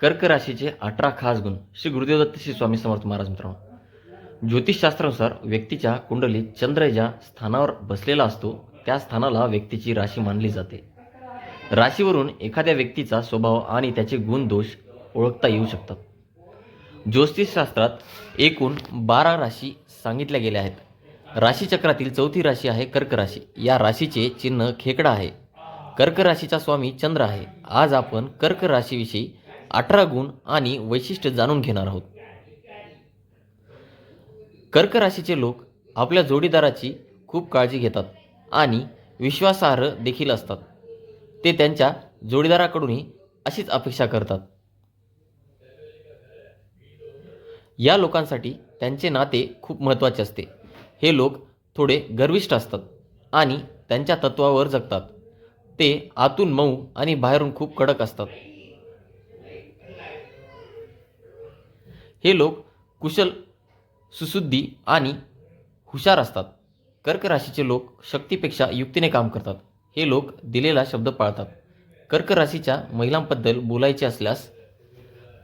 कर्क राशीचे अठरा खास गुण श्री गुरुदेव दत्त श्री स्वामी समर्थ महाराज मित्रांनो. ज्योतिषशास्त्रानुसार व्यक्तीच्या कुंडलीत चंद्र ज्या स्थानावर बसलेला असतो त्या स्थानाला व्यक्तीची राशी मानली जाते. राशीवरून एखाद्या व्यक्तीचा स्वभाव आणि त्याचे गुण दोष ओळखता येऊ शकतात. ज्योतिषशास्त्रात एकूण बारा राशी सांगितल्या गेल्या आहेत. राशीचक्रातील चौथी राशी आहे कर्क राशी. या राशीचे चिन्ह खेकडा आहे. कर्क राशीचा स्वामी चंद्र आहे. आज आपण कर्क राशीविषयी अठरा गुण आणि वैशिष्ट्य जाणून घेणार आहोत. कर्क राशीचे लोक आपल्या जोडीदाराची खूप काळजी घेतात आणि विश्वासार्ह देखील असतात. ते त्यांच्या जोडीदाराकडूनही अशीच अपेक्षा करतात. या लोकांसाठी त्यांचे नाते खूप महत्त्वाचे असते. हे लोक थोडे गर्विष्ठ असतात आणि त्यांच्या तत्वावर जगतात. ते आतून मऊ आणि बाहेरून खूप कडक असतात. हे लोक कुशल सुशुद्धी आणि हुशार असतात. कर्क राशीचे लोक शक्तीपेक्षा युक्तीने काम करतात. हे लोक दिलेला शब्द पाळतात. कर्क राशीच्या महिलांबद्दल बोलायचे असल्यास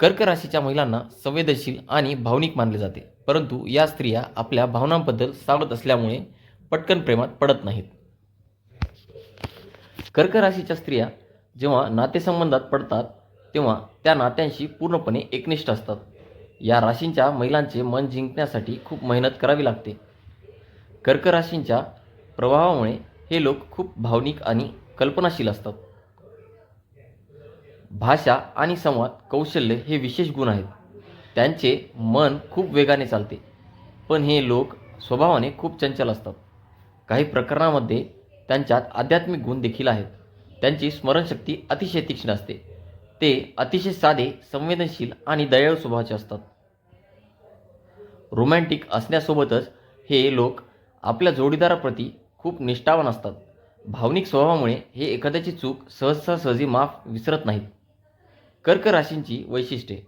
कर्क राशीच्या महिलांना संवेदनशील आणि भावनिक मानले जाते. परंतु या स्त्रिया आपल्या भावनांबद्दल सावध असल्यामुळे पटकन प्रेमात पडत नाहीत. कर्क राशीच्या स्त्रिया जेव्हा नातेसंबंधात पडतात तेव्हा त्या नात्यांशी पूर्णपणे एकनिष्ठ असतात. या राशींच्या महिलांचे मन जिंकण्यासाठी खूप मेहनत करावी लागते. कर्क राशींच्या प्रभावामुळे हे लोक खूप भावनिक आणि कल्पनाशील असतात. भाषा आणि संवाद कौशल्य हे विशेष गुण आहेत. त्यांचे मन खूप वेगाने चालते पण हे लोक स्वभावाने खूप चंचल असतात. काही प्रकरणामध्ये त्यांच्यात आध्यात्मिक गुण देखील आहेत. त्यांची स्मरणशक्ती अतिशय तीक्ष्ण असते. ते अतिशय साधे संवेदनशील आणि दयाळू स्वभावाचे असतात. रोमॅन्टिक असण्यासोबतच हे लोक आपल्या जोडीदाराप्रती खूप निष्ठावान असतात. भावनिक स्वभावामुळे हे एखाद्याची चूक सहजासहजी माफ विसरत नाहीत. कर्क राशींची वैशिष्ट्ये.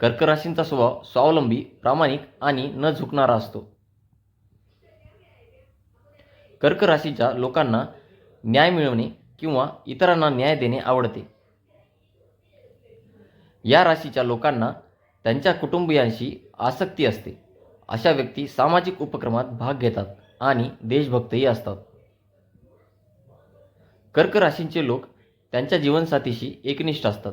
कर्क राशींचा स्वभाव स्वावलंबी प्रामाणिक आणि न झुकणारा असतो. कर्क राशीच्या लोकांना न्याय मिळवणे किंवा इतरांना न्याय देणे आवडते. या राशीच्या लोकांना त्यांच्या कुटुंबियांशी आसक्ती असते. अशा व्यक्ती सामाजिक उपक्रमात भाग घेतात आणि देशभक्तही असतात. कर्क राशींचे लोक त्यांच्या जीवनसाथीशी एकनिष्ठ असतात.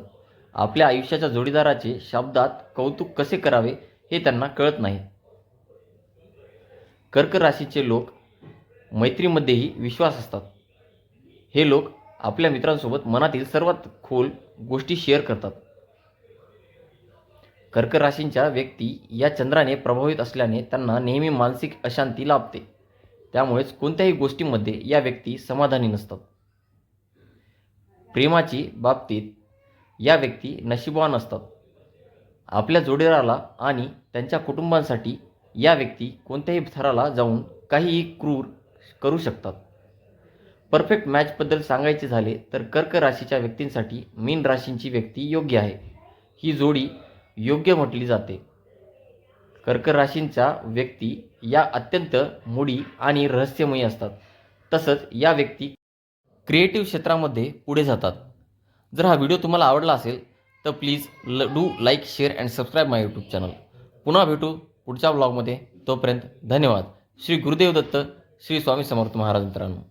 आपल्या आयुष्याच्या जोडीदाराचे शब्दात कौतुक कसे करावे हे त्यांना कळत नाही. कर्क राशीचे लोक मैत्रीमध्येही विश्वास असतात. हे लोक आपल्या मित्रांसोबत मनातील सर्वात खोल गोष्टी शेअर करतात. कर्क राशींच्या व्यक्ती या चंद्राने प्रभावित असल्याने त्यांना नेहमी मानसिक अशांती लाभते. त्यामुळेच कोणत्याही गोष्टीमध्ये या व्यक्ती समाधानी नसतात. प्रेमाची बाबतीत या व्यक्ती नशिबवान असतात. आपल्या जोडीदाराला आणि त्यांच्या कुटुंबांसाठी या व्यक्ती कोणत्याही थराला जाऊन काहीही क्रूर करू शकतात. परफेक्ट मॅचबद्दल सांगायचे झाले तर कर्क राशीच्या व्यक्तींसाठी मीन राशींची व्यक्ती योग्य आहे. ही जोडी योग्य म्हटली जाते. कर्क राशींच्या व्यक्ती या अत्यंत मोडी आणि रहस्यमयी असतात. तसंच या व्यक्ती क्रिएटिव्ह क्षेत्रामध्ये पुढे जातात. जर हा व्हिडिओ तुम्हाला आवडला असेल तर प्लीज ल do like share and subscribe my YouTube channel पुन्हा भेटू पुढच्या ब्लॉगमध्ये तोपर्यंत धन्यवाद. श्री गुरुदेव दत्त श्री स्वामी समर्थ महाराज मित्रांनो.